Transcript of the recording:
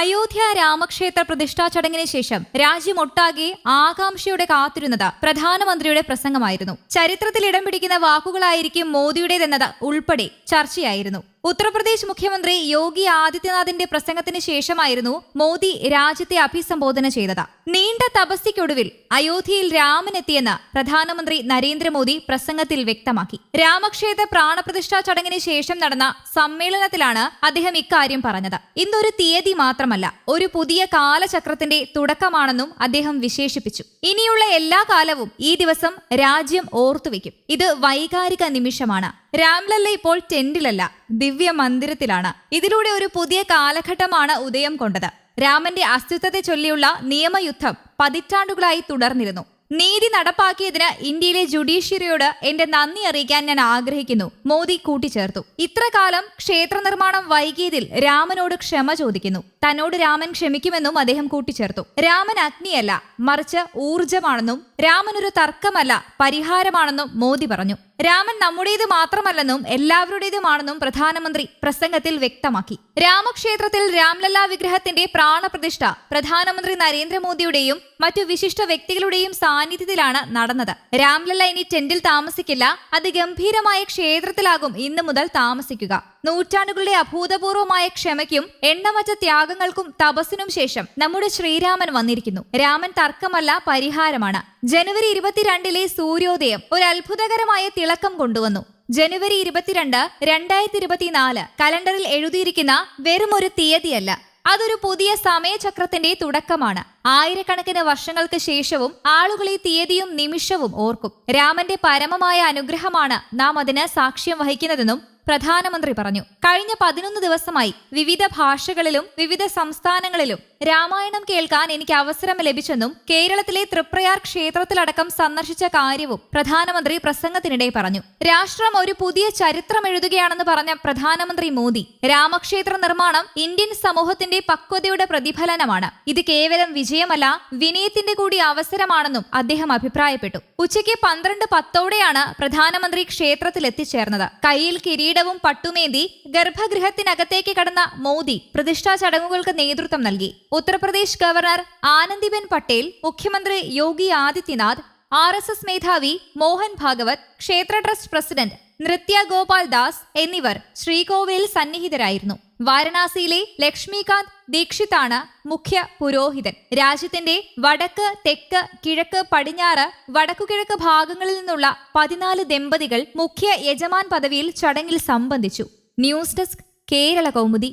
അയോധ്യ രാമക്ഷേത്ര പ്രതിഷ്ഠാ ചടങ്ങിന് ശേഷം രാജ്യമൊട്ടാകെ ആകാംക്ഷയോടെ കാത്തിരുന്നത് പ്രധാനമന്ത്രിയുടെ പ്രസംഗമായിരുന്നു. ചരിത്രത്തിൽ ഇടം പിടിക്കുന്ന വാക്കുകളായിരിക്കും മോദിയുടേതെന്നത് ഉൾപ്പെടെ ചർച്ചയായിരുന്നു. ഉത്തർപ്രദേശ് മുഖ്യമന്ത്രി യോഗി ആദിത്യനാഥിന്റെ പ്രസംഗത്തിന് ശേഷമായിരുന്നു മോദി രാജ്യത്തെ അഭിസംബോധന ചെയ്തത്. നീണ്ട തപസ്യയ്ക്കൊടുവിൽ അയോധ്യയിൽ രാമനെത്തിയെന്ന് പ്രധാനമന്ത്രി നരേന്ദ്രമോദി പ്രസംഗത്തിൽ വ്യക്തമാക്കി. രാമക്ഷേത്ര പ്രാണപ്രതിഷ്ഠാ ചടങ്ങിന് ശേഷം നടന്ന സമ്മേളനത്തിലാണ് അദ്ദേഹം ഇക്കാര്യം പറഞ്ഞത്. ഇന്നൊരു തീയതി മാത്രമല്ല ഒരു പുതിയ കാലചക്രത്തിന്റെ തുടക്കമാണെന്നും അദ്ദേഹം വിശേഷിപ്പിച്ചു. ഇനിയുള്ള എല്ലാ കാലവും ഈ ദിവസം രാജ്യം ഓർത്തുവെക്കും. ഇത് വൈകാരിക നിമിഷമാണ്. രാംലല്ല ഇപ്പോൾ ടെന്റിലല്ല ദിവ്യ മന്ദിരത്തിലാണ് ഇതിലൂടെ ഒരു പുതിയ കാലഘട്ടമാണ് ഉദയം കൊണ്ടത്. രാമന്റെ അസ്തിത്വത്തെ ചൊല്ലിയുള്ള നിയമയുദ്ധം പതിറ്റാണ്ടുകളായി തുടർന്നിരുന്നു. നീതി നടപ്പാക്കിയതിന് ഇന്ത്യയിലെ ജുഡീഷ്യറിയോട് എന്റെ നന്ദി അറിയിക്കാൻ ഞാൻ ആഗ്രഹിക്കുന്നു. മോദി കൂട്ടിച്ചേർത്തു. ഇത്രകാലം ക്ഷേത്ര നിർമ്മാണം വൈകിയതിൽ രാമനോട് ക്ഷമ ചോദിക്കുന്നു. തന്നോട് രാമൻ ക്ഷമിക്കുമെന്നും അദ്ദേഹം കൂട്ടിച്ചേർത്തു. രാമൻ അഗ്നിയല്ല മറിച്ച് ഊർജമാണെന്നും രാമൻ ഒരു തർക്കമല്ല പരിഹാരമാണെന്നും മോദി പറഞ്ഞു. രാമൻ നമ്മുടേത് മാത്രമല്ലെന്നും എല്ലാവരുടേതുമാണെന്നും പ്രധാനമന്ത്രി പ്രസംഗത്തിൽ വ്യക്തമാക്കി. രാമക്ഷേത്രത്തിൽ രാംലല്ല വിഗ്രഹത്തിന്റെ പ്രാണപ്രതിഷ്ഠ പ്രധാനമന്ത്രി നരേന്ദ്രമോദിയുടെയും മറ്റു വിശിഷ്ട വ്യക്തികളുടെയും സാന്നിധ്യത്തിലാണ് നടന്നത്. രാംലല്ല ഇനി ടെന്റിൽ താമസിക്കില്ല അത് ഗംഭീരമായ ക്ഷേത്രത്തിലാകും ഇന്നു മുതൽ താമസിക്കുക. നൂറ്റാണ്ടുകളുടെ അഭൂതപൂർവമായ ക്ഷമയ്ക്കും എണ്ണമറ്റ ത്യാഗങ്ങൾക്കും തപസ്സിനും ശേഷം നമ്മുടെ ശ്രീരാമൻ വന്നിരിക്കുന്നു. രാമൻ തർക്കമല്ല പരിഹാരമാണ്. ജനുവരി ഇരുപത്തിരണ്ടിലെ സൂര്യോദയം ഒരു അത്ഭുതകരമായ തിളക്കം കൊണ്ടുവന്നു. ജനുവരി ഇരുപത്തിരണ്ട് രണ്ടായിരത്തി ഇരുപത്തിനാല് കലണ്ടറിൽ എഴുതിയിരിക്കുന്ന വെറും ഒരു തീയതിയല്ല. അതൊരു പുതിയ സമയചക്രത്തിന്റെ തുടക്കമാണ്. ആയിരക്കണക്കിന് വർഷങ്ങൾക്ക് ശേഷവും ആളുകൾ ഈ തീയതിയും നിമിഷവും ഓർക്കും. രാമന്റെ പരമമായ അനുഗ്രഹമാണ് നാം അതിന് സാക്ഷ്യം വഹിക്കുന്നതെന്നും പ്രധാനമന്ത്രി പറഞ്ഞു. കഴിഞ്ഞ പതിനൊന്ന് ദിവസമായി വിവിധ ഭാഷകളിലും വിവിധ സംസ്ഥാനങ്ങളിലും രാമായണം കേൾക്കാൻ എനിക്ക് അവസരം ലഭിച്ചെന്നും കേരളത്തിലെ തൃപ്രയാർ ക്ഷേത്രത്തിലടക്കം സന്ദർശിച്ച കാര്യവും പ്രധാനമന്ത്രി പ്രസംഗത്തിനിടെ പറഞ്ഞു. രാഷ്ട്രം ഒരു പുതിയ ചരിത്രം എഴുതുകയാണെന്ന് പറഞ്ഞ പ്രധാനമന്ത്രി മോദി രാമക്ഷേത്ര നിർമ്മാണം ഇന്ത്യൻ സമൂഹത്തിന്റെ പക്വതയുടെ പ്രതിഫലനമാണ്. ഇത് കേവലം വിജയമല്ല വിനയത്തിന്റെ കൂടി അവസരമാണെന്നും അദ്ദേഹം അഭിപ്രായപ്പെട്ടു. ഉച്ചയ്ക്ക് പന്ത്രണ്ട് പത്തോടെയാണ് പ്രധാനമന്ത്രി ക്ഷേത്രത്തിൽ എത്തിച്ചേർന്നത് കയ്യിൽ കിരീടവും പട്ടുമേന്തി ഗർഭഗൃഹത്തിനകത്തേക്ക് കടന്ന മോദി പ്രതിഷ്ഠാ ചടങ്ങുകൾക്ക് നേതൃത്വം നൽകി. ഉത്തർപ്രദേശ് ഗവർണർ ആനന്ദിബെൻ പട്ടേൽ മുഖ്യമന്ത്രി Yogi Adityanath R S S മേധാവി മോഹൻ ഭാഗവത് ക്ഷേത്ര ട്രസ്റ്റ് പ്രസിഡന്റ് നൃത്യ ഗോപാൽ ദാസ് എന്നിവർ ശ്രീകോവിലിൽ സന്നിഹിതരായിരുന്നു. വാരണാസിയിലെ ലക്ഷ്മികാന്ത് ദീക്ഷിതാണ് മുഖ്യ പുരോഹിതൻ. രാജ്യത്തിന്റെ വടക്ക് തെക്ക് കിഴക്ക് പടിഞ്ഞാറ് വടക്കുകിഴക്ക് ഭാഗങ്ങളിൽ നിന്നുള്ള പതിനാല് ദമ്പതികൾ മുഖ്യ യജമാൻ പദവിയിൽ ചടങ്ങിൽ സംബന്ധിച്ചു. News desk Kerala Kaumudi